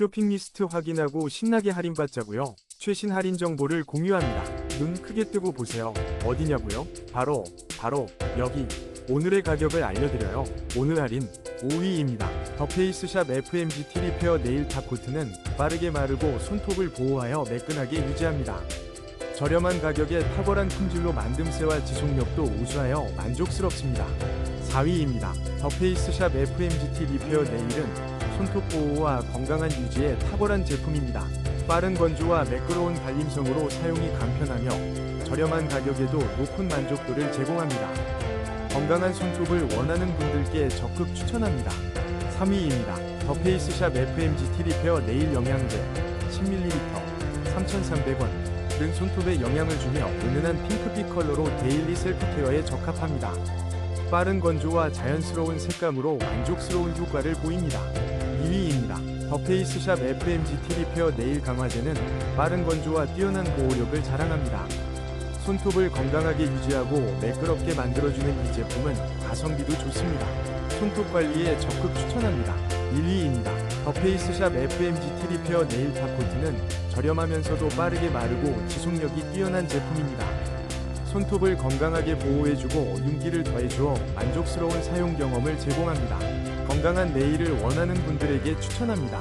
쇼핑 리스트 확인하고 신나게 할인받자고요. 최신 할인 정보를 공유합니다. 눈 크게 뜨고 보세요. 어디냐고요? 바로 바로 여기. 오늘의 가격을 알려드려요. 오늘 할인 5위입니다. 더 페이스샵 FMGT 리페어 네일 탑 코트는 빠르게 마르고 손톱을 보호하여 매끈하게 유지합니다. 저렴한 가격에 탁월한 품질로 만듦새와 지속력도 우수하여 만족스럽습니다. 4위입니다. 더 페이스샵 FMGT 리페어 네일은 손톱 보호와 건강한 유지에 탁월한 제품입니다. 빠른 건조와 매끄러운 발림성으로 사용이 간편하며 저렴한 가격에도 높은 만족도를 제공합니다. 건강한 손톱을 원하는 분들께 적극 추천합니다. 3위입니다. 더 페이스샵 FMGT 리페어 네일 영양제 10ml 3,300원 는 손톱에 영향을 주며 은은한 핑크빛 컬러로 데일리 셀프 케어에 적합합니다. 빠른 건조와 자연스러운 색감으로 만족스러운 효과를 보입니다. 2위입니다. 더 페이스샵 FMGT 리페어 네일 강화제는 빠른 건조와 뛰어난 보호력을 자랑합니다. 손톱을 건강하게 유지하고 매끄럽게 만들어주는 이 제품은 가성비도 좋습니다. 손톱 관리에 적극 추천합니다. 1위입니다. 더 페이스샵 FMGT 리페어 네일 탑 코트는 저렴하면서도 빠르게 마르고 지속력이 뛰어난 제품입니다. 손톱을 건강하게 보호해주고 윤기를 더해주어 만족스러운 사용 경험을 제공합니다. 건강한 네일을 원하는 분들에게 추천합니다.